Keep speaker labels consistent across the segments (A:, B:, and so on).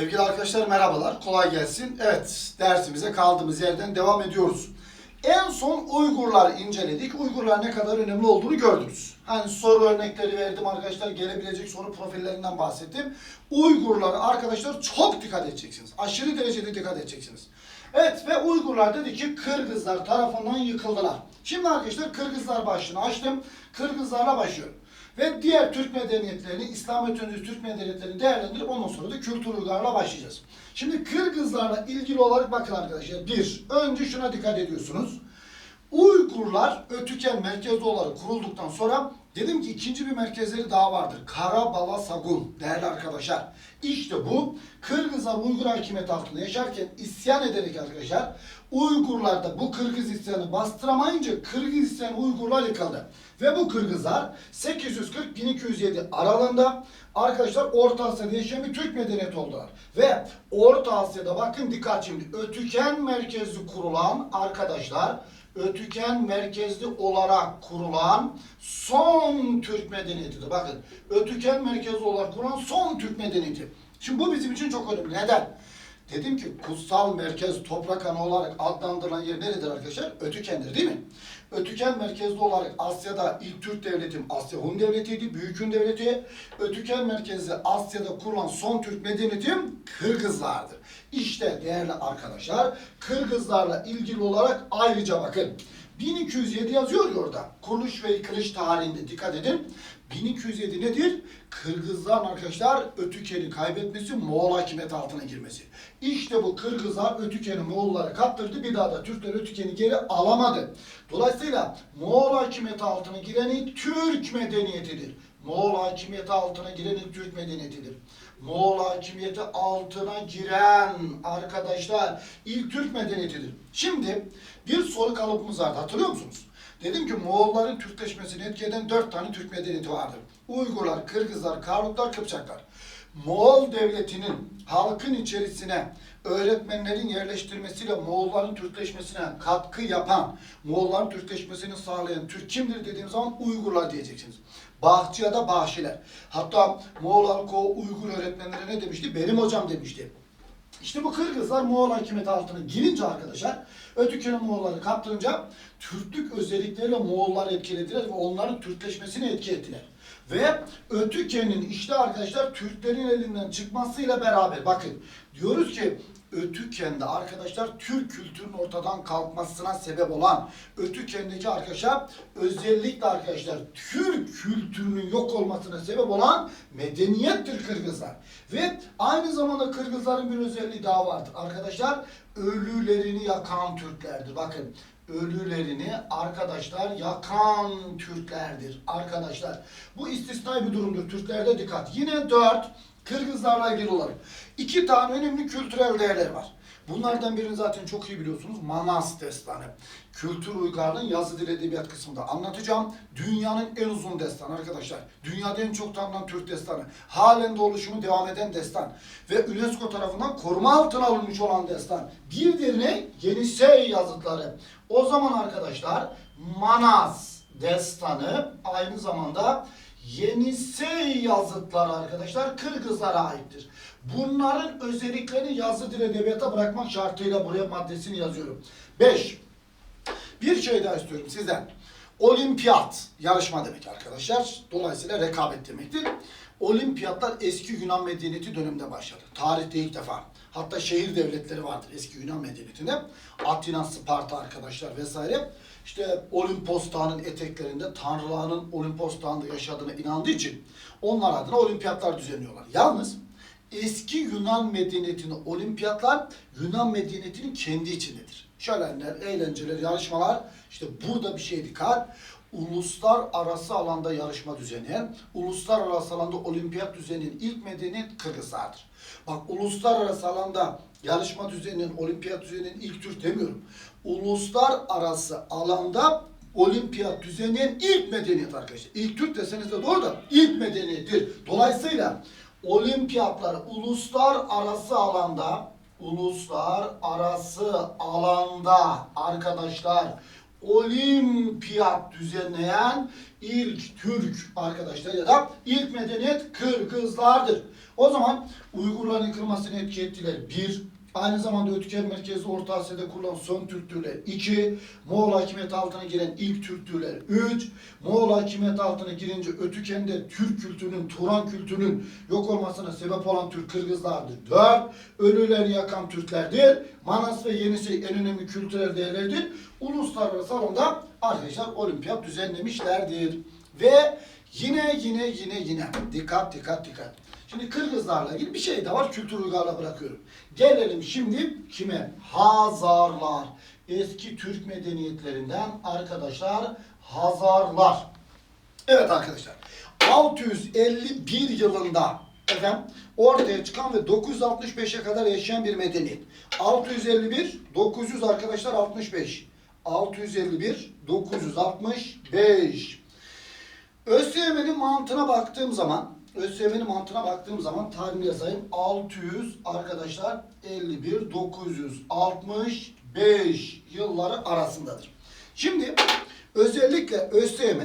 A: Sevgili arkadaşlar merhabalar, kolay gelsin. Evet, dersimize kaldığımız yerden devam ediyoruz. En son Uygurlar inceledik. Uygurlar ne kadar önemli olduğunu gördünüz. Hani soru örnekleri verdim arkadaşlar, gelebilecek soru profillerinden bahsettim. Uygurlara arkadaşlar çok dikkat edeceksiniz. Aşırı derecede dikkat edeceksiniz. Evet ve Uygurlar dedi ki Kırgızlar tarafından yıkıldılar. Şimdi arkadaşlar Kırgızlar başlığını açtım. Kırgızlarla başlıyorum. Ve diğer Türk medeniyetlerini, İslam öncesi Türk medeniyetlerini değerlendirip ondan sonra da kültür uygarlığa başlayacağız. Şimdi Kırgızlarla ilgili olarak bakın arkadaşlar. Bir, önce şuna dikkat ediyorsunuz. Uygurlar Ötüken merkezli olarak kurulduktan sonra dedim ki ikinci bir merkezleri daha vardır. Karabala Sagun değerli arkadaşlar. İşte bu Kırgızlar Uygur hakimiyeti altında yaşarken isyan ederek arkadaşlar Uygurlar da bu Kırgız isyanı bastıramayınca Kırgız isyanı Uygurlar yıkıldı. Ve bu Kırgızlar 840-1207 aralığında arkadaşlar Orta Asya'da yaşayan bir Türk medeniyeti oldular. Ve Orta Asya'da bakın dikkat şimdi Ötüken merkezli kurulan arkadaşlar Ötüken merkezli olarak kurulan son Türk medeniyetidir. Bakın Ötüken merkezli olarak kurulan son Türk medeniyeti. Şimdi bu bizim için çok önemli. Neden? Dedim ki kutsal merkez toprak ana olarak adlandırılan yer neredir arkadaşlar? Ötüken'dir değil mi? Ötüken merkezli olarak Asya'da ilk Türk devletim Asya Hun devletiydi, Büyük Hun devleti. Ötüken merkezli Asya'da kurulan son Türk medeniyetim Kırgızlardır. İşte değerli arkadaşlar Kırgızlarla ilgili olarak ayrıca bakın. 1207 yazıyor ya orada. Kuruluş ve yıkılış tarihinde dikkat edin. 1207 nedir? Kırgızların arkadaşlar Ötüken'i kaybetmesi, Moğol hakimiyeti altına girmesi. İşte bu Kırgızlar Ötüken'i Moğollara kaptırdı. Bir daha da Türkler Ötüken'i geri alamadı. Dolayısıyla Moğol hakimiyeti altına gireni Türk medeniyetidir. Moğol hakimiyeti altına gireni Türk medeniyetidir. Moğol hakimiyeti altına giren arkadaşlar ilk Türk medeniyetidir. Şimdi bir soru kalıbımız vardı hatırlıyor musunuz? Dedim ki Moğolların Türkleşmesini etki eden dört tane Türk medeniyeti vardır. Uygurlar, Kırgızlar, Karluklar, Kıpçaklar. Moğol devletinin halkın içerisine öğretmenlerin yerleştirmesiyle Moğolların Türkleşmesine katkı yapan, Moğolların Türkleşmesini sağlayan Türk kimdir dediğim zaman Uygurlar diyeceksiniz. Bahçı ya da Bahşiler. Hatta Moğol o Uygur öğretmenlere ne demişti? Benim hocam demişti. İşte bu Kırgızlar Moğol hakimiyeti altına girince arkadaşlar Ötüken'in Moğolları kaptırınca Türklük özellikleriyle Moğollar etkilediler ve onların Türkleşmesini etki ettiler. Ve Ötüken'in işte arkadaşlar Türklerin elinden çıkmasıyla beraber bakın diyoruz ki Ötüken'de arkadaşlar Türk kültürünün ortadan kalkmasına sebep olan Ötüken'deki arkadaşlar özellikle arkadaşlar Türk kültürünün yok olmasına sebep olan medeniyettir Kırgızlar. Ve aynı zamanda Kırgızların bir özelliği daha vardır. Arkadaşlar ölülerini yakan Türklerdir. Bakın ölülerini arkadaşlar yakan Türklerdir. Arkadaşlar bu istisnai bir durumdur. Türklerde dikkat. Yine dört Kırgızlarla ilgili olarak iki tane önemli kültürel değerler var. Bunlardan birini zaten çok iyi biliyorsunuz. Manas destanı. Kültür uygarlığın yazı dil edebiyat kısmında anlatacağım. Dünyanın en uzun destanı arkadaşlar. Dünyada en çok tanınan Türk destanı. Halen de oluşumu devam eden destan. Ve UNESCO tarafından koruma altına alınmış olan destan. Bir diğerine Yenisey yazıtları. O zaman arkadaşlar Manas destanı aynı zamanda Yenisey yazıtları arkadaşlar Kırgızlara aittir. Bunların özelliklerini yazı dil edebiyata bırakmak şartıyla buraya maddesini yazıyorum. 5. Bir şey daha istiyorum sizden. Olimpiyat yarışma demek arkadaşlar. Dolayısıyla rekabet demektir. Olimpiyatlar eski Yunan medeniyeti döneminde başladı. Tarihte ilk defa. Hatta şehir devletleri vardır eski Yunan medeniyetinde. Atina, Sparta arkadaşlar vesaire. İşte Olimpos Dağı'nın eteklerinde tanrıların Olimpos Dağı'nda yaşadığına inandığı için onlar adına olimpiyatlar düzenliyorlar. Yalnız eski Yunan medeniyetinin olimpiyatlar Yunan medeniyetinin kendi içindedir. Şölenler, eğlenceler, yarışmalar işte burada bir şey dikkat. Uluslararası alanda yarışma düzenleyen, uluslararası alanda olimpiyat düzenleyen ilk medeniyet Kırgızlardır. Bak uluslararası alanda yarışma düzenleyen, olimpiyat düzenleyen ilk Türk demiyorum. Uluslararası alanda olimpiyat düzenleyen ilk medeniyet arkadaşlar. İlk Türk deseniz de doğru da ilk medeniyettir. Dolayısıyla olimpiyatlar uluslararası alanda uluslararası alanda arkadaşlar olimpiyat düzenleyen ilk Türk arkadaşlar ya da ilk medeniyet Kırgızlardır. O zaman Uygurların yıkılmasını etki ettiler. Bir, aynı zamanda Ötüken merkezli Orta Asya'da kurulan son Türktürler. İki, Moğol hakimiyeti altına giren ilk Türktürler. Üç, Moğol hakimiyeti altına girince Ötüken'de Türk kültürünün, Turan kültürünün yok olmasına sebep olan Türk Kırgızlardır. Dört, ölüleri yakan Türklerdir. Manas ve Yenisi en önemli kültürel değerlerdir. Uluslararası alanda arkadaşlar olimpiyat düzenlemişlerdir. Ve yine yine yine yine dikkat dikkat dikkat. Şimdi Kırgızlarla ilgili bir şey de var kültür uygarlığa bırakıyorum. Gelelim şimdi kime? Hazarlar. Eski Türk medeniyetlerinden arkadaşlar Hazarlar. Evet arkadaşlar. 651 yılında efendim ortaya çıkan ve 965'e kadar yaşayan bir medeniyet. 651, 900 arkadaşlar 65. 651, 965. ÖSYM'nin mantığına baktığım zaman ÖSYM'nin mantığına baktığım zaman tarihini yazayım. 600 arkadaşlar 51 965 yılları arasındadır. Şimdi özellikle ÖSYM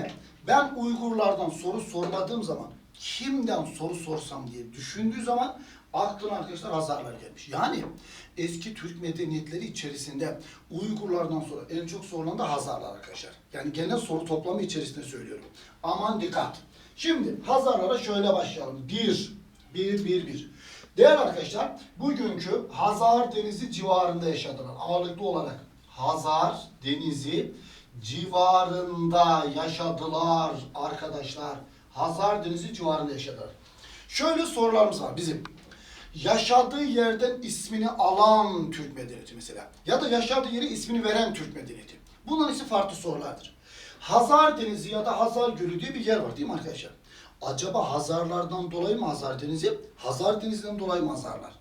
A: ben Uygurlardan soru sormadığım zaman kimden soru sorsam diye düşündüğü zaman aklına arkadaşlar Hazarlar gelmiş. Yani eski Türk medeniyetleri içerisinde Uygurlardan sonra en çok sorulan da Hazarlar arkadaşlar. Yani genel soru toplamı içerisinde söylüyorum. Aman dikkat. Şimdi Hazarlara şöyle başlayalım. 1, 1, 1, 1. Değerli arkadaşlar, bugünkü Hazar Denizi civarında yaşadılar. Ağırlıklı olarak Hazar Denizi civarında yaşadılar arkadaşlar. Hazar Denizi civarında yaşadılar. Şöyle sorularımız var bizim. Yaşadığı yerden ismini alan Türk medeniyeti mesela. Ya da yaşadığı yere ismini veren Türk medeniyeti. Bunların ise farklı sorulardır. Hazar Denizi ya da Hazar Gölü diye bir yer var değil mi arkadaşlar? Acaba Hazarlardan dolayı mı Hazar Denizi? Hazar Denizi'nden dolayı mı Hazarlar?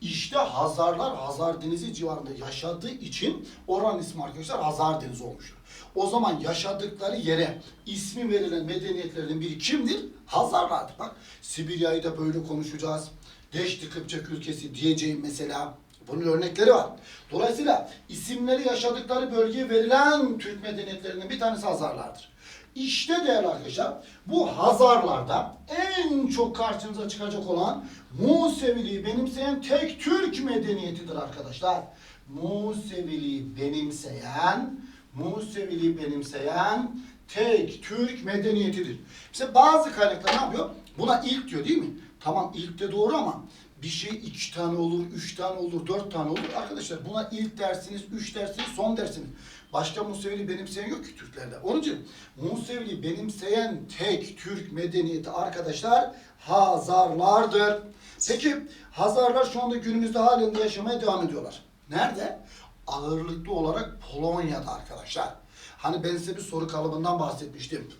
A: İşte Hazarlar Hazar Denizi civarında yaşadığı için oranın ismi arkadaşlar Hazar Denizi olmuştur. O zaman yaşadıkları yere ismi verilen medeniyetlerden biri kimdir? Hazarlardır. Bak Sibirya'yı da böyle konuşacağız. Deşti Kıpçak ülkesi diyeceğim mesela. Bunun örnekleri var. Dolayısıyla isimleri yaşadıkları bölgeye verilen Türk medeniyetlerinden bir tanesi Hazarlardır. İşte değerli arkadaşlar bu Hazarlarda en çok karşınıza çıkacak olan Museviliği benimseyen tek Türk medeniyetidir arkadaşlar. Museviliği benimseyen, Museviliği benimseyen tek Türk medeniyetidir. İşte bazı kaynaklar ne yapıyor? Buna ilk diyor değil mi? Tamam ilk de doğru ama bir şey iki tane olur, üç tane olur, dört tane olur. Arkadaşlar buna ilk dersiniz, üç dersiniz, son dersiniz. Başka Musevili benimseyen yok ki Türklerde. Onun için Musevili benimseyen tek Türk medeniyeti arkadaşlar Hazarlardır. Peki Hazarlar şu anda günümüzde halen de yaşamaya devam ediyorlar. Nerede? Ağırlıklı olarak Polonya'da arkadaşlar. Hani ben size bir soru kalıbından bahsetmiştim.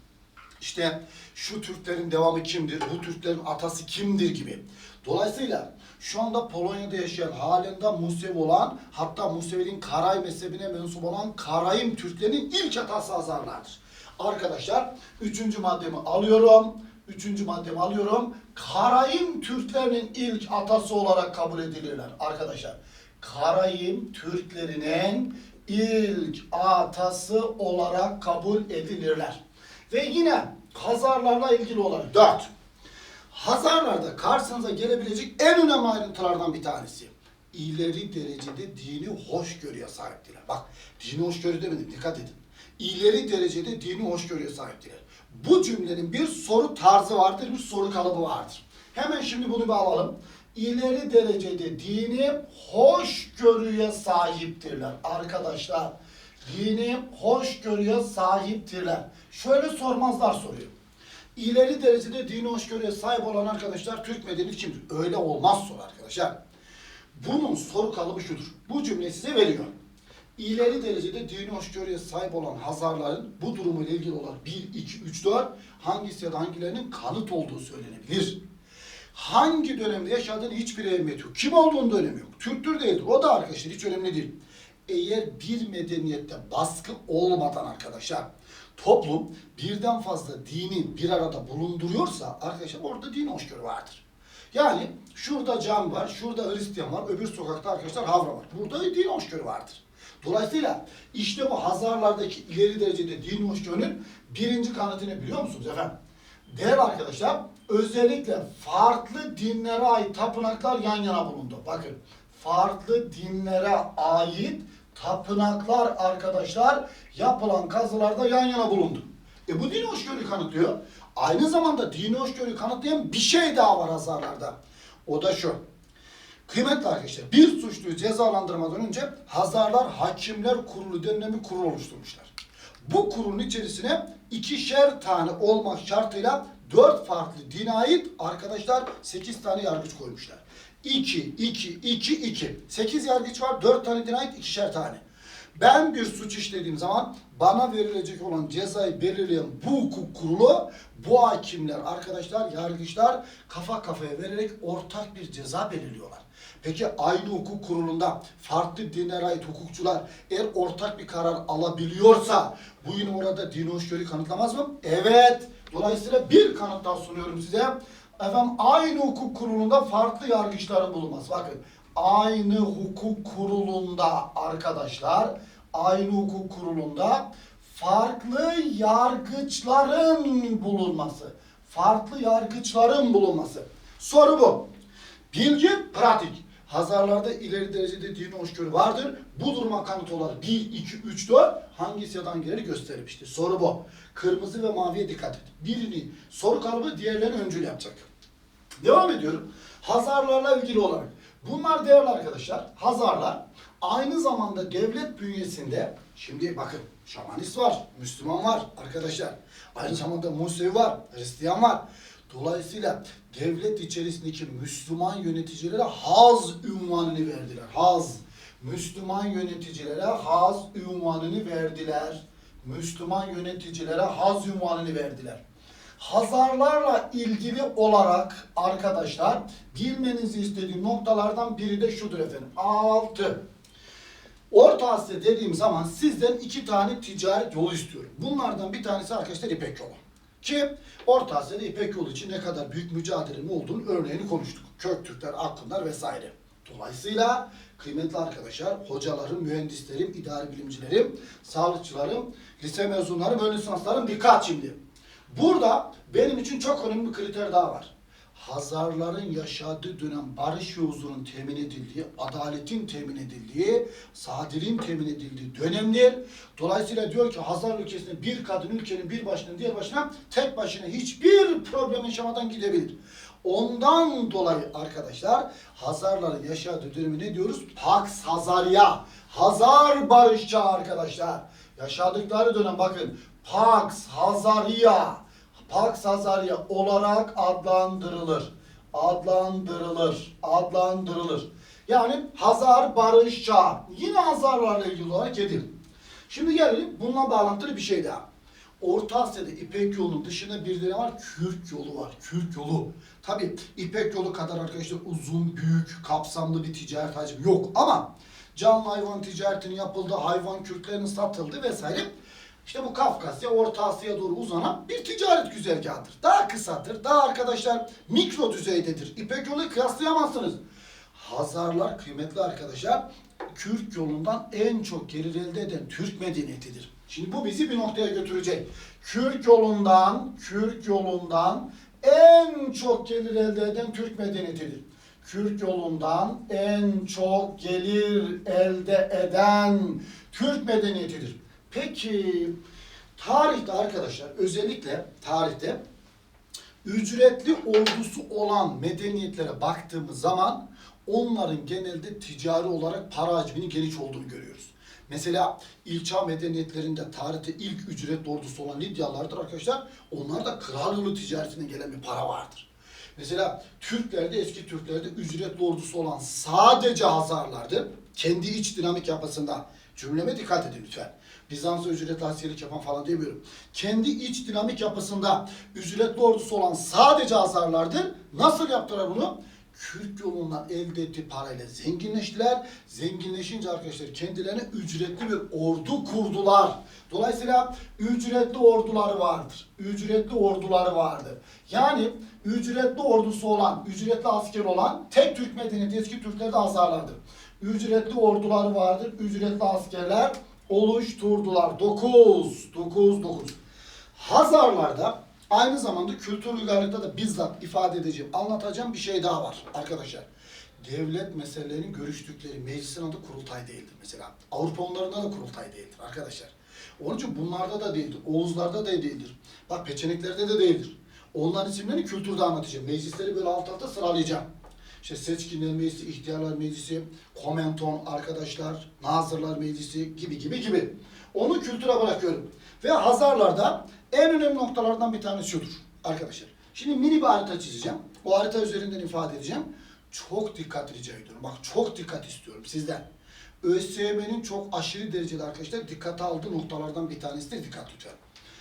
A: İşte şu Türklerin devamı kimdir, bu Türklerin atası kimdir gibi. Dolayısıyla şu anda Polonya'da yaşayan halinde Musev olan hatta Museviliğin Karay mezhebine mensup olan Karayım Türklerinin ilk atası Hazarlardır. Arkadaşlar üçüncü maddemi alıyorum. Üçüncü maddemi alıyorum. Karayım Türklerinin ilk atası olarak kabul edilirler arkadaşlar. Karayım Türklerinin ilk atası olarak kabul edilirler. Ve yine Hazarlarla ilgili olarak dört. Hazarlarda karşınıza gelebilecek en önemli ayrıntılardan bir tanesi. İleri derecede dini hoşgörüye sahiptiler. Bak dini hoşgörü demedim dikkat edin. İleri derecede dini hoşgörüye sahiptiler. Bu cümlenin bir soru tarzı vardır, bir soru kalıbı vardır. Hemen şimdi bunu bir alalım. İleri derecede dini hoşgörüye sahiptirler arkadaşlar. Dini hoşgörüye sahiptirler. Şöyle sormazlar soruyor. İleri derecede dini hoşgörüye sahip olan arkadaşlar Türk medeniyeti kimdir? Öyle olmaz soru arkadaşlar. Bunun soru kalıbı şudur. Bu cümleyi size veriyor. İleri derecede dini hoşgörüye sahip olan Hazarların bu durumuyla ilgili olarak 1, 2, 3, 4 hangisi ya da hangilerinin kanıt olduğu söylenebilir. Hangi dönemde yaşadığını hiçbir ehemmiyeti yok. Kim olduğunu da önemi yok. Türktür değildir. O da arkadaşlar hiç önemli değil. Eğer bir medeniyette baskı olmadan arkadaşlar toplum birden fazla dini bir arada bulunduruyorsa arkadaşlar orada din hoşgörü vardır. Yani şurada cami var, şurada Hristiyan var, öbür sokakta arkadaşlar havra var. Burada din hoşgörü vardır. Dolayısıyla işte bu Hazarlardaki ileri derecede din hoşgörünün birinci kanıtını biliyor musunuz efendim? Değerli arkadaşlar, özellikle farklı dinlere ait tapınaklar yan yana bulundu. Bakın, farklı dinlere ait tapınaklar arkadaşlar yapılan kazılarda yan yana bulundu. E bu din hoşgörüyü kanıtlıyor. Aynı zamanda dini hoşgörüyü kanıtlayan bir şey daha var Hazarlarda. O da şu. Kıymetli arkadaşlar, bir suçluyu cezalandırmadan önce Hazarlar Hakimler Kurulu denilen bir kurul oluşturmuşlar. Bu kurulun içerisine ikişer tane olmak şartıyla dört farklı dine ait arkadaşlar sekiz tane yargıç koymuşlar. 2, 2, 2, 2. 8 yargıç var, 4 tane dine ait ikişer tane. Ben bir suç işlediğim zaman bana verilecek olan cezayı belirleyen bu hukuk kurulu, bu hakimler, arkadaşlar, yargıçlar kafa kafaya vererek ortak bir ceza belirliyorlar. Peki aynı hukuk kurulunda farklı dinlere ait hukukçular eğer ortak bir karar alabiliyorsa bu yine orada din hoşgörü kanıtlamaz mı? Evet. Dolayısıyla bir kanıt daha sunuyorum size. Efendim aynı hukuk kurulunda farklı yargıçların bulunması. Bakın aynı hukuk kurulunda arkadaşlar aynı hukuk kurulunda farklı yargıçların bulunması. Farklı yargıçların bulunması. Soru bu. Bilgi pratik. Hazarlarda ileri derecede dini hoşgörü vardır. Bu duruma kanıt olarak 1, 2, 3, 4 hangisi yadan gelir göstermiştir. Soru bu. Kırmızı ve maviye dikkat et. Birini soru kalıbı diğerlerini öncül yapacak. Devam ediyorum. Hazarlarla ilgili olarak. Bunlar değerli arkadaşlar. Hazarlar aynı zamanda devlet bünyesinde şimdi bakın şamanist var, Müslüman var arkadaşlar. Aynı zamanda Musevi var, Hristiyan var. Dolayısıyla devlet içerisindeki Müslüman yöneticilere haz ünvanını verdiler. Haz. Müslüman yöneticilere haz ünvanını verdiler. Müslüman yöneticilere haz ünvanını verdiler. Hazarlarla ilgili olarak arkadaşlar bilmenizi istediğim noktalardan biri de şudur efendim. 6. Orta Asya dediğim zaman sizden iki tane ticaret yolu istiyorum. Bunlardan bir tanesi arkadaşlar İpek yolu. Ki Orta Asya'da İpek yolu için ne kadar büyük mücadelenin olduğunu örneğini konuştuk. Köktürkler, Akkunlar vesaire. Dolayısıyla kıymetli arkadaşlar, hocalarım, mühendislerim, idari bilimcilerim, sağlıkçılarım, lise mezunlarım, ön lisanslarım dikkat şimdi. Burada benim için çok önemli bir kriter daha var. Hazarların yaşadığı dönem barış ve huzurun temin edildiği, adaletin temin edildiği, saadilin temin edildiği dönemdir. Dolayısıyla diyor ki Hazar ülkesinde bir kadın ülkenin bir başından diğer başına tek başına hiçbir problem yaşamadan gidebilir. Ondan dolayı arkadaşlar Hazarların yaşadığı dönemi ne diyoruz? Pax Hazarya. Hazar barışçı arkadaşlar. Yaşadıkları dönem bakın Pax Hazarya. Pax Hazarya olarak adlandırılır. Adlandırılır. Adlandırılır. Yani Hazar barışçı. Yine Hazarlarla ilgili olarak edilir. Şimdi gelelim bununla bağlantılı bir şey daha. Orta Asya'da İpek yolunun dışında bir de var? Kürk yolu var. Kürk yolu. Tabi İpek yolu kadar arkadaşlar uzun, büyük, kapsamlı bir ticaret hacmi yok ama canlı hayvan ticaretinin yapıldığı, hayvan kürklerinin satıldığı vesaire işte bu Kafkasya, Orta Asya'ya doğru uzanan bir ticaret güzergahıdır. Daha kısadır, daha arkadaşlar mikro düzeydedir. İpek yolu kıyaslayamazsınız. Hazarlar kıymetli arkadaşlar Kürk yolundan en çok gelir elde eden Türk medeniyetidir. Şimdi bu bizi bir noktaya götürecek. Kürk yolundan, Kürk yolundan en çok gelir elde eden Türk medeniyetidir. Kürk yolundan en çok gelir elde eden Türk medeniyetidir. Peki tarihte arkadaşlar özellikle tarihte ücretli ordusu olan medeniyetlere baktığımız zaman onların genelde ticari olarak para hacminin geniş olduğunu görüyoruz. Mesela ilçe medeniyetlerinde tarihte ilk ücretli ordusu olan Lidyalılardır arkadaşlar. Onlar da kral yolu ticaretinden gelen bir para vardır. Mesela Türklerde eski Türklerde ücretli ordusu olan sadece Hazarlardı. Kendi iç dinamik yapısında. Cümleme dikkat edin lütfen. Bizans'a ücretli askerlik yapan falan demiyorum. Kendi iç dinamik yapısında ücretli ordusu olan sadece Hazarlardır. Nasıl yaptılar bunu? Kürk yolundan elde ettiği parayla zenginleştiler. Zenginleşince arkadaşlar kendilerine ücretli bir ordu kurdular. Dolayısıyla ücretli orduları vardır. Ücretli orduları vardır. Yani ücretli ordusu olan, ücretli asker olan tek Türk medeniyeti eski Türkler de Hazarlardır. Ücretli orduları vardır. Ücretli askerler oluşturdular. 9, 9, 9. Hazarlarda aynı zamanda kültür uygarlıkta da bizzat ifade edeceğim, anlatacağım bir şey daha var arkadaşlar. Devlet meselelerinin görüştükleri meclisin adı kurultay değildir mesela. Avrupa onlarında da kurultay değildir arkadaşlar. Onun için bunlarda da değildir. Oğuzlarda da değildir. Bak peçeneklerde de değildir. Onların isimlerini kültürde anlatacağım. Meclisleri böyle alt alta sıralayacağım. İşte seçkinler meclisi, ihtiyarlar meclisi, komenton arkadaşlar, nazırlar meclisi gibi gibi gibi. Onu kültüre bırakıyorum. Ve Hazarlarda en önemli noktalardan bir tanesi şudur arkadaşlar. Şimdi mini bir harita çizeceğim. O harita üzerinden ifade edeceğim. Çok dikkat rica ediyorum. Bak çok dikkat istiyorum sizden. ÖSYM'nin çok aşırı derecede arkadaşlar dikkate aldığı noktalardan bir tanesidir. Dikkat lütfen.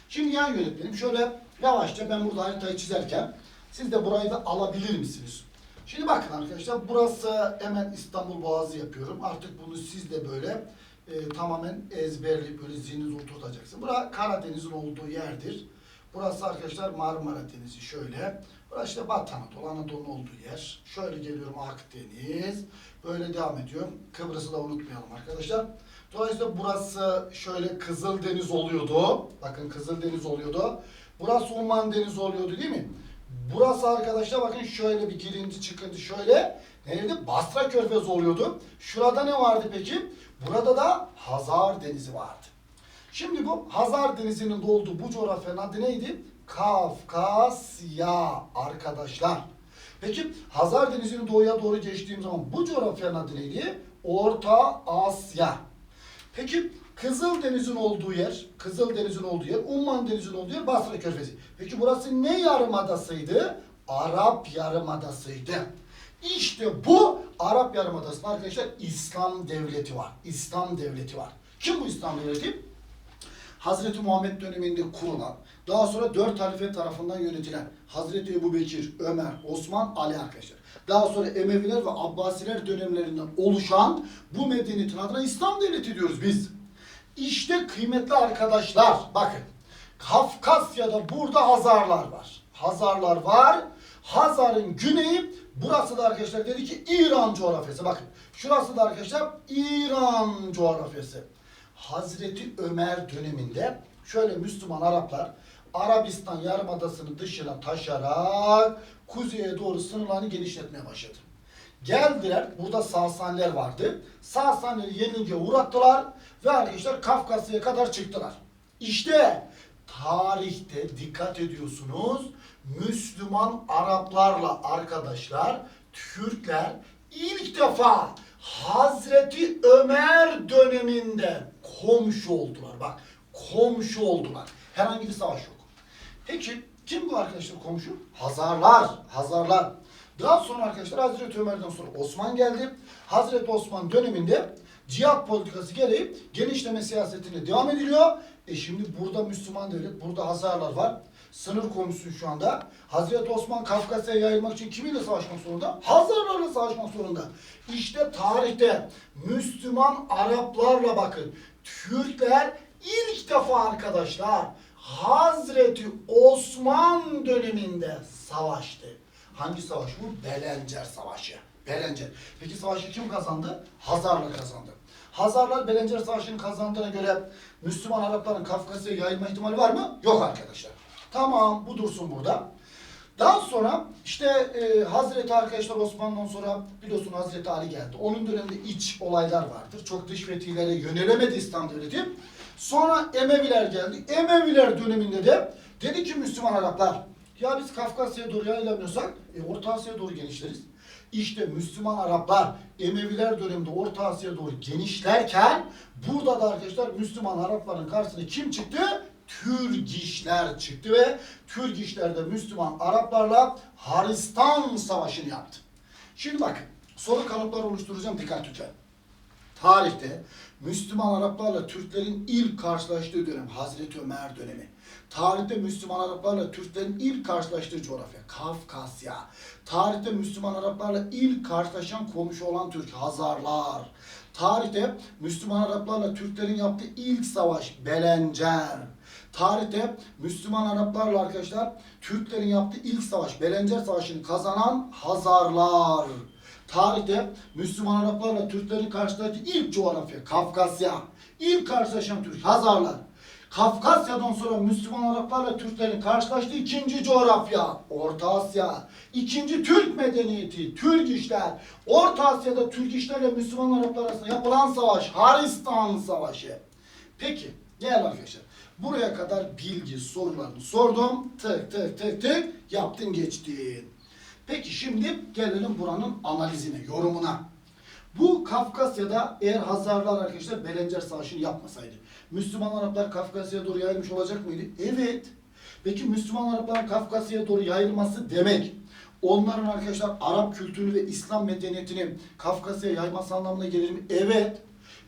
A: Şimdi yan yönetmenim şöyle yavaşça ben burada haritayı çizerken siz de burayı da alabilir misiniz? Şimdi bakın arkadaşlar burası hemen İstanbul Boğazı yapıyorum. Artık bunu siz de böyle e, tamamen ezberleyip böyle zihninize oturtacaksınız. Burası Karadeniz'in olduğu yerdir. Burası arkadaşlar Marmara Denizi şöyle. Burası işte Batı Anadolu, Anadolu'nun olduğu yer. Şöyle geliyorum Akdeniz. Böyle devam ediyorum. Kıbrıs'ı da unutmayalım arkadaşlar. Dolayısıyla burası şöyle Kızıldeniz oluyordu. Bakın Kızıldeniz oluyordu. Burası Umman Denizi oluyordu değil mi? Burası arkadaşlar bakın şöyle bir girinti çıkıntı şöyle. Neydi? Basra Körfezi oluyordu. Şurada ne vardı peki? Burada da Hazar Denizi vardı. Şimdi bu Hazar Denizi'nin olduğu bu coğrafyanın adı neydi? Kafkasya arkadaşlar. Peki Hazar Denizi'nin doğuya doğru geçtiğim zaman bu coğrafyanın adı neydi? Orta Asya. Peki Kızıl Deniz'in olduğu yer, Kızıl Deniz'in olduğu yer, Umman Deniz'in olduğu yer Basra Körfezi. Peki burası ne yarımadasıydı? Arap Yarımadasıydı. İşte bu Arap Yarımadası'nda arkadaşlar İslam devleti var. İslam devleti var. Kim bu İslam devleti? Hazreti Muhammed döneminde kurulan, daha sonra dört halife tarafından yönetilen Hazreti Ebu Bekir, Ömer, Osman, Ali arkadaşlar. Daha sonra Emeviler ve Abbasiler dönemlerinden oluşan bu medeniyetin adına İslam devleti diyoruz biz. İşte kıymetli arkadaşlar bakın. Kafkasya'da burada Hazarlar var. Hazarlar var. Hazar'ın güneyi burası da arkadaşlar dedi ki İran coğrafyası. Bakın şurası da arkadaşlar İran coğrafyası. Hazreti Ömer döneminde şöyle Müslüman Araplar Arabistan yarımadasını dışına taşarak kuzeye doğru sınırlarını genişletmeye başladı. Geldiler, burada Sasaniler vardı. Sasanileri yenilgiye uğrattılar ve arkadaşlar Kafkasya'ya kadar çıktılar. İşte tarihte dikkat ediyorsunuz Müslüman Araplarla arkadaşlar Türkler ilk defa Hazreti Ömer döneminde komşu oldular. Bak komşu oldular. Herhangi bir savaş yok. Peki kim bu arkadaşlar komşu? Hazarlar. Hazarlar. Daha sonra arkadaşlar Hazreti Ömer'den sonra Osman geldi. Hazreti Osman döneminde cihat politikası gereği genişleme siyasetine devam ediliyor. E şimdi burada Müslüman devlet, burada Hazarlar var. Sınır komşusu şu anda. Hazreti Osman Kafkasya'ya yayılmak için kiminle savaşmak zorunda? Hazarlarla savaşmak zorunda. İşte tarihte Müslüman Araplarla bakın. Türkler ilk defa arkadaşlar Hazreti Osman döneminde savaştı. Hangi savaş bu? Belencer Savaşı. Belencer. Peki savaşı kim kazandı? Hazarlar kazandı. Hazarlar Belencer Savaşı'nı kazandığına göre Müslüman Arapların Kafkasya'ya yayılma ihtimali var mı? Yok arkadaşlar. Tamam bu dursun burada. Daha sonra işte e, Hazreti arkadaşlar Osman'dan sonra biliyorsun Hazreti Ali geldi. Onun döneminde iç olaylar vardır. Çok dış fetihlere yönelemedi İslam devleti. Sonra Emeviler geldi. Emeviler döneminde de dedi ki Müslüman Araplar ya biz Kafkasya'ya doğru yayılamıyorsak e, Orta Asya'ya doğru genişleriz. İşte Müslüman Araplar Emeviler döneminde Orta Asya'ya doğru genişlerken burada da arkadaşlar Müslüman Arapların karşısına kim çıktı? Türgişler çıktı ve Türgişler de Müslüman Araplarla Haristan Savaşı'nı yaptı. Şimdi bakın soru kalıpları oluşturacağım dikkat lütfen. Tarihte Müslüman Araplarla Türklerin ilk karşılaştığı dönem Hazreti Ömer dönemi. Tarihte Müslüman Araplarla Türklerin ilk karşılaştığı coğrafya Kafkasya. Tarihte Müslüman Araplarla ilk karşılaşan komşu olan Türk Hazarlar. Tarihte Müslüman Araplarla Türklerin yaptığı ilk savaş Belencer. Tarihte Müslüman Araplarla arkadaşlar Türklerin yaptığı ilk savaş Belencer Savaşı'nı kazanan Hazarlar. Tarihte Müslüman Araplarla Türklerin karşılaştığı ilk coğrafya Kafkasya. İlk karşılaşan Türk Hazarlar. Kafkasya'dan sonra Müslüman Araplarla Türklerin karşılaştığı ikinci coğrafya Orta Asya. İkinci Türk medeniyeti, Türk işler. Orta Asya'da Türk işlerle Müslüman Araplar arasında yapılan savaş Haristan Savaşı. Peki gel arkadaşlar. Buraya kadar bilgi sorularını sordum. Tık tık tık tık yaptın geçtin. Peki şimdi gelelim buranın analizine, yorumuna. Bu Kafkasya'da eğer Hazarlar arkadaşlar Belencer Savaşı'nı yapmasaydı Müslüman Araplar Kafkasya'ya doğru yayılmış olacak mıydı? Evet. Peki Müslüman Arapların Kafkasya'ya doğru yayılması demek onların arkadaşlar Arap kültürü ve İslam medeniyetini Kafkasya'ya yayması anlamına gelir mi? Evet.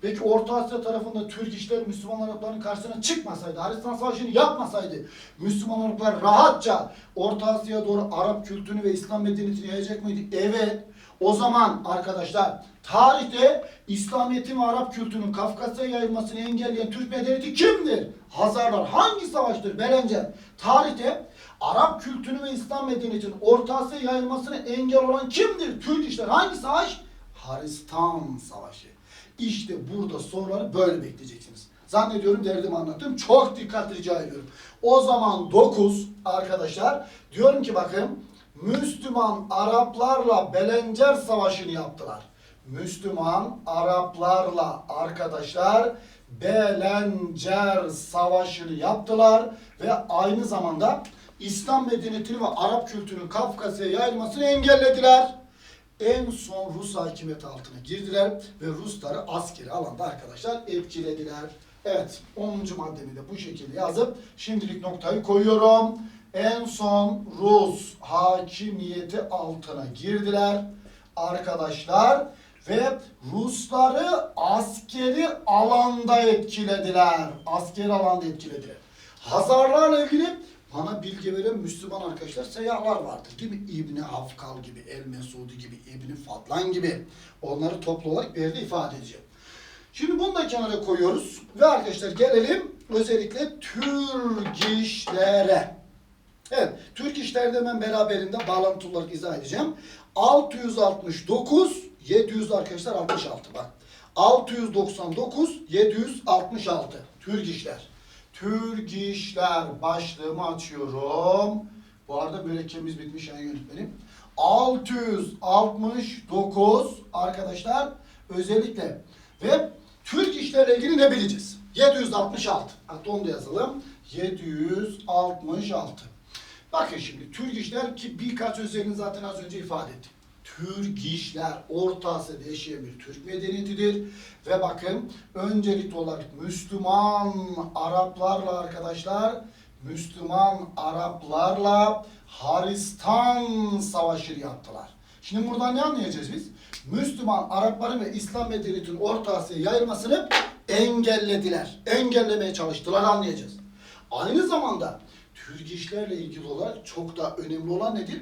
A: Peki Orta Asya tarafında Türk işler Müslüman Arapların karşısına çıkmasaydı, Haristan Savaşı'nı yapmasaydı, Müslüman Araplar rahatça Orta Asya'ya doğru Arap kültürünü ve İslam medeniyetini yayacak mıydı? Evet. O zaman arkadaşlar tarihte İslamiyet'in ve Arap kültürünün Kafkasya'ya yayılmasını engelleyen Türk medeniyeti kimdir? Hazarlar. Hangi savaştır? Belencer. Tarihte Arap kültürü ve İslam medeniyetinin Orta Asya'ya yayılmasına engel olan kimdir? Türk işler. Hangi savaş? Haristan Savaşı. İşte burada soruları böyle bekleyeceksiniz. Zannediyorum derdimi anlattım. Çok dikkat rica ediyorum. O zaman 9 arkadaşlar diyorum ki bakın Müslüman Araplarla Belencer Savaşı'nı yaptılar. Müslüman Araplarla arkadaşlar Belencer Savaşı'nı yaptılar ve aynı zamanda İslam medeniyetini ve Arap kültürünün Kafkasya'ya yayılmasını engellediler. En son Rus hakimiyeti altına girdiler ve Rusları askeri alanda arkadaşlar etkilediler. Evet 10. maddemi de bu şekilde yazıp şimdilik noktayı koyuyorum. En son Rus hakimiyeti altına girdiler arkadaşlar ve Rusları askeri alanda etkilediler. Askeri alanda etkilediler. Hazarlarla ilgili bana bilgi veren Müslüman arkadaşlar seyyahlar vardır değil mi? İbni Hafkal gibi, El Mesudi gibi, İbni Fadlan gibi. Onları toplu olarak bir yerde ifade edeceğim. Şimdi bunu da kenara koyuyoruz. Ve arkadaşlar gelelim özellikle Türk işlere. Evet, Türk işlerde ben beraberinde bağlantı olarak izah edeceğim. 669, 700 arkadaşlar 66 bak. 699, 766 Türk. Türk işler başlığımı açıyorum. Bu arada mürekkebimiz bitmiş yani yönetmenim. 669 arkadaşlar özellikle ve Türk işlerle ilgili ne bileceğiz? 766. Hatta onu da yazalım. 766. Bakın şimdi Türk işler ki birkaç özelliğini zaten az önce ifade ettim. Türk işler Orta Asya'da bir Türk medeniyetidir. Ve bakın öncelikli olarak Müslüman Araplarla arkadaşlar Müslüman Araplarla Haristan Savaşı yaptılar. Şimdi buradan ne anlayacağız biz? Müslüman Arapların ve İslam medeniyetinin Orta Asya'ya yayılmasını engellediler. Engellemeye çalıştılar anlayacağız. Aynı zamanda Türk işlerle ilgili olarak çok da önemli olan nedir?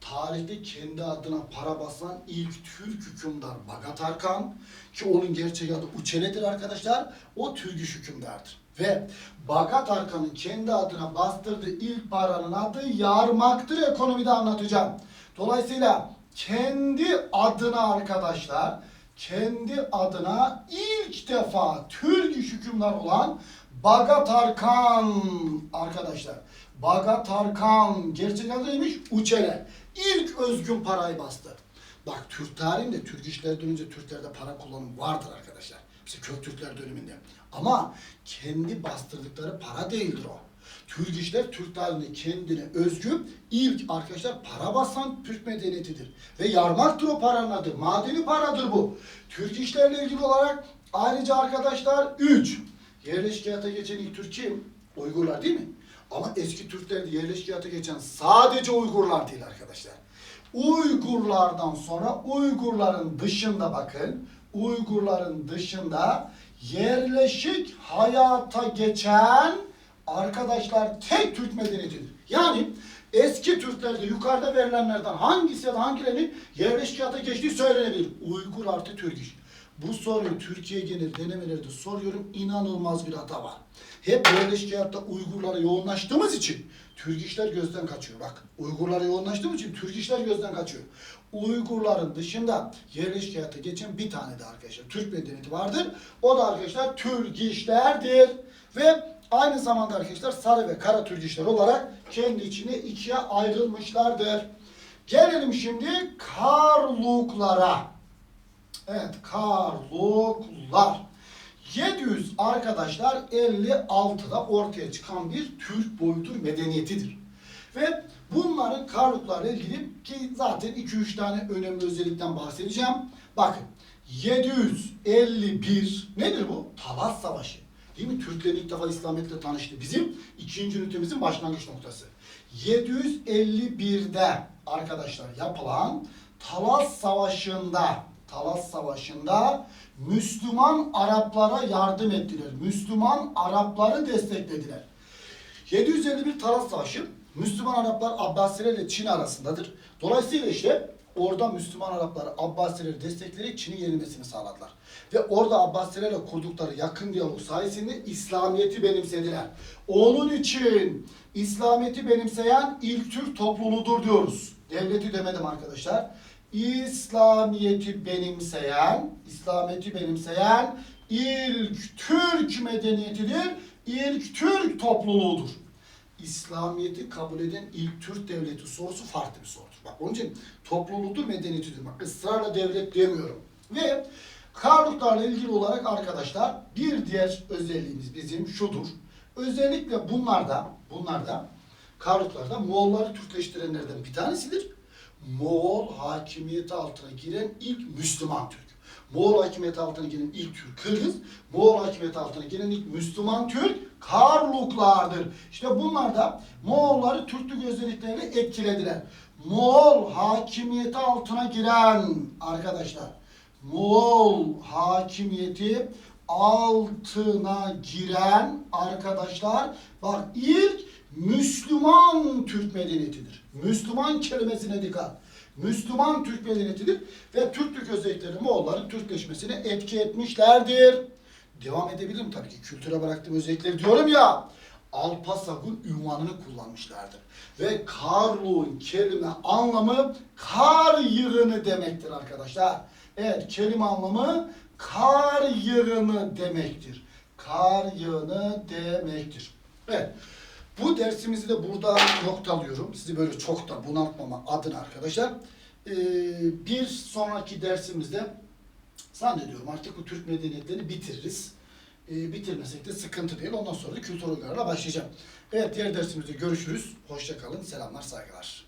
A: Tarihte kendi adına para basan ilk Türk hükümdar Bagat Arkan ki onun gerçek adı Uçele'dir arkadaşlar. O Türk iş hükümdardır. Ve Bagat Arkan'ın kendi adına bastırdığı ilk paranın adı yarmaktır ekonomide anlatacağım. Dolayısıyla kendi adına arkadaşlar kendi adına ilk defa Türk iş hükümdar olan Bagat Arkan arkadaşlar. Bagat Arkan gerçek adı neymiş? Uçele. İlk özgün parayı bastı. Bak Türk tarihinde Türk işlerden önce Türklerde para kullanımı vardır arkadaşlar. Mesela Köktürkler döneminde. Ama kendi bastırdıkları para değildir o. Türk işler Türk tarihinde kendine özgü ilk arkadaşlar para basan Türk medeniyetidir. Ve yarmaktır o paranın adı. Madeni paradır bu. Türk işlerle ilgili olarak ayrıca arkadaşlar 3. Yerleşik hayata geçen ilk Türk kim? Uygurlar değil mi? Ama eski Türklerde yerleşik hayata geçen sadece Uygurlar değil arkadaşlar. Uygurlardan sonra Uygurların dışında bakın, Uygurların dışında yerleşik hayata geçen arkadaşlar tek Türk medeniyetidir. Yani eski Türklerde yukarıda verilenlerden hangisi ya da hangilerinin yerleşik hayata geçtiği söylenebilir. Uygur artı Türk iş. Bu soruyu Türkiye genel denemelerde soruyorum. İnanılmaz bir hata var. Hep yerleşik hayatta Uygurlara yoğunlaştığımız için Türk işler gözden kaçıyor. Bak Uygurlara yoğunlaştığımız için Türk işler gözden kaçıyor. Uygurların dışında yerleşik hayata geçen bir tane de arkadaşlar Türk medeniyeti vardır. O da arkadaşlar Türk işlerdir. Ve aynı zamanda arkadaşlar sarı ve kara Türk işler olarak kendi içine ikiye ayrılmışlardır. Gelelim şimdi Karluklara. Evet Karluklar. 700 arkadaşlar 56'da ortaya çıkan bir Türk boyutur medeniyetidir. Ve bunların Karluklarla ilgili ki zaten 2-3 tane önemli özellikten bahsedeceğim. Bakın 751 nedir bu? Talas Savaşı. Değil mi? Türkler ilk defa İslamiyet'le tanıştı. Bizim ikinci ünitemizin başlangıç noktası. 751'de arkadaşlar yapılan Talas Savaşı'nda Talas Savaşı'nda Müslüman Araplara yardım ettiler. Müslüman Arapları desteklediler. 751 Talas Savaşı Müslüman Araplar Abbasiler ile Çin arasındadır. Dolayısıyla işte orada Müslüman Araplar Abbasileri destekleyerek Çin'in yenilmesini sağladılar. Ve orada Abbasilerle kurdukları yakın diyalog sayesinde İslamiyet'i benimsediler. Onun için İslamiyet'i benimseyen ilk Türk topluluğudur diyoruz. Devleti demedim arkadaşlar. İslamiyet'i benimseyen, İslamiyet'i benimseyen ilk Türk medeniyetidir. İlk Türk topluluğudur. İslamiyet'i kabul eden ilk Türk devleti sorusu farklı bir sorudur. Bak onun için topluluğudur, medeniyetidir. Bak ısrarla devlet demiyorum. Ve Karluklarla ilgili olarak arkadaşlar bir diğer özelliğimiz bizim şudur. Özellikle bunlarda, bunlarda Karluklarda Moğolları Türkleştirenlerden bir tanesidir. Moğol hakimiyeti altına giren ilk Müslüman Türk. Moğol hakimiyeti altına giren ilk Türk Kırgız, Moğol hakimiyeti altına giren ilk Müslüman Türk Karluklardır. İşte bunlar da Moğolları Türklük özelliklerini etkilediler. Moğol hakimiyeti altına giren arkadaşlar, Moğol hakimiyeti altına giren arkadaşlar bak ilk Müslüman Türk medeniyetidir. Müslüman kelimesine dikkat. Müslüman Türk medeniyetidir ve Türklük özellikleri Moğolların Türkleşmesine etki etmişlerdir. Devam edebilirim tabii ki. Kültüre bıraktığım özellikleri diyorum ya. Alpasak'ın ünvanını kullanmışlardır. Ve Karluk'un kelime anlamı kar yığını demektir arkadaşlar. Evet kelime anlamı kar yığını demektir. Kar yığını demektir. Evet. Bu dersimizi de burada noktalıyorum. Sizi böyle çok da bunaltmama adına arkadaşlar. Ee, bir sonraki dersimizde zannediyorum artık bu Türk medeniyetlerini bitiririz. Ee, bitirmesek de sıkıntı değil. Ondan sonra da kültür oyunlarına başlayacağım. Evet diğer dersimizde görüşürüz. Hoşça kalın. Selamlar, saygılar.